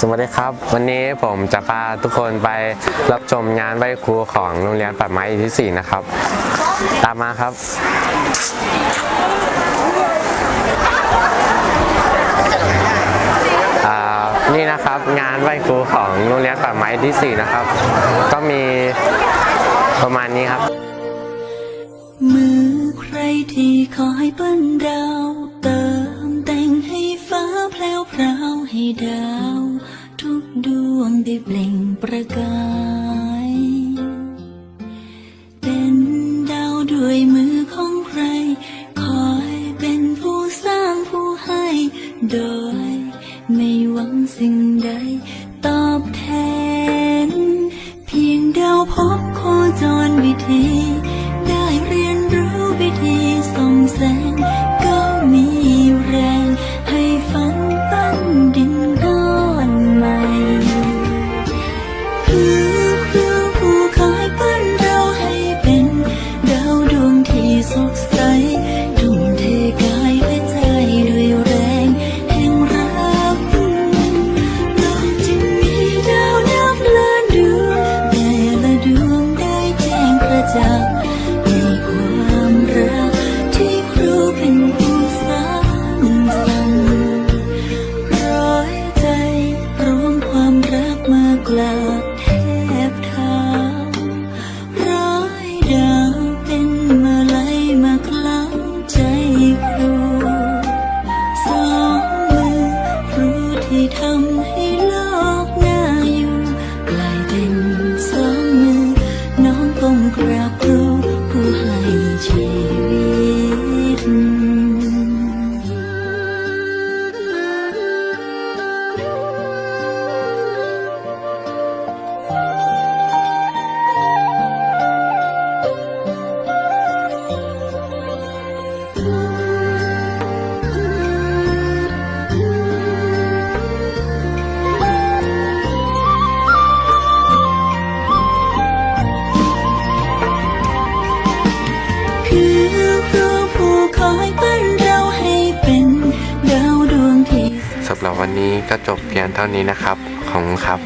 สวัสดีครับ วันนี้ผมจะพาทุกคนไปรับชมงานไหว้ครูของโรงเรียนป่าไม้ที่ 4 นะครับ ตามมาครับ นี่นะครับงานไหว้ครูของโรงเรียนป่าไม้ที่ 4 นะครับ ก็มีประมาณนี้ครับ มือใครที่คอยเปิ้น แพลวพราวให้ดาว ทุกดวงได้เปล่งประกาย เป็นดาวด้วยมือของใคร คอยเป็นผู้สร้างผู้ให้ โดย ไม่หวังสิ่งใดตอบแทน จ้งประจักในความรักที่ครูเป็นผู้สร้างสรรค์ร้อยใจรวมความรักมากลาบแทบเท้าร้อยดาวเป็นมาลัยมาคล้ำใจครูสองมือครูที่ทำ หรับวันนี้ก็จบเพียงเท่านี้นะครับ ของครับ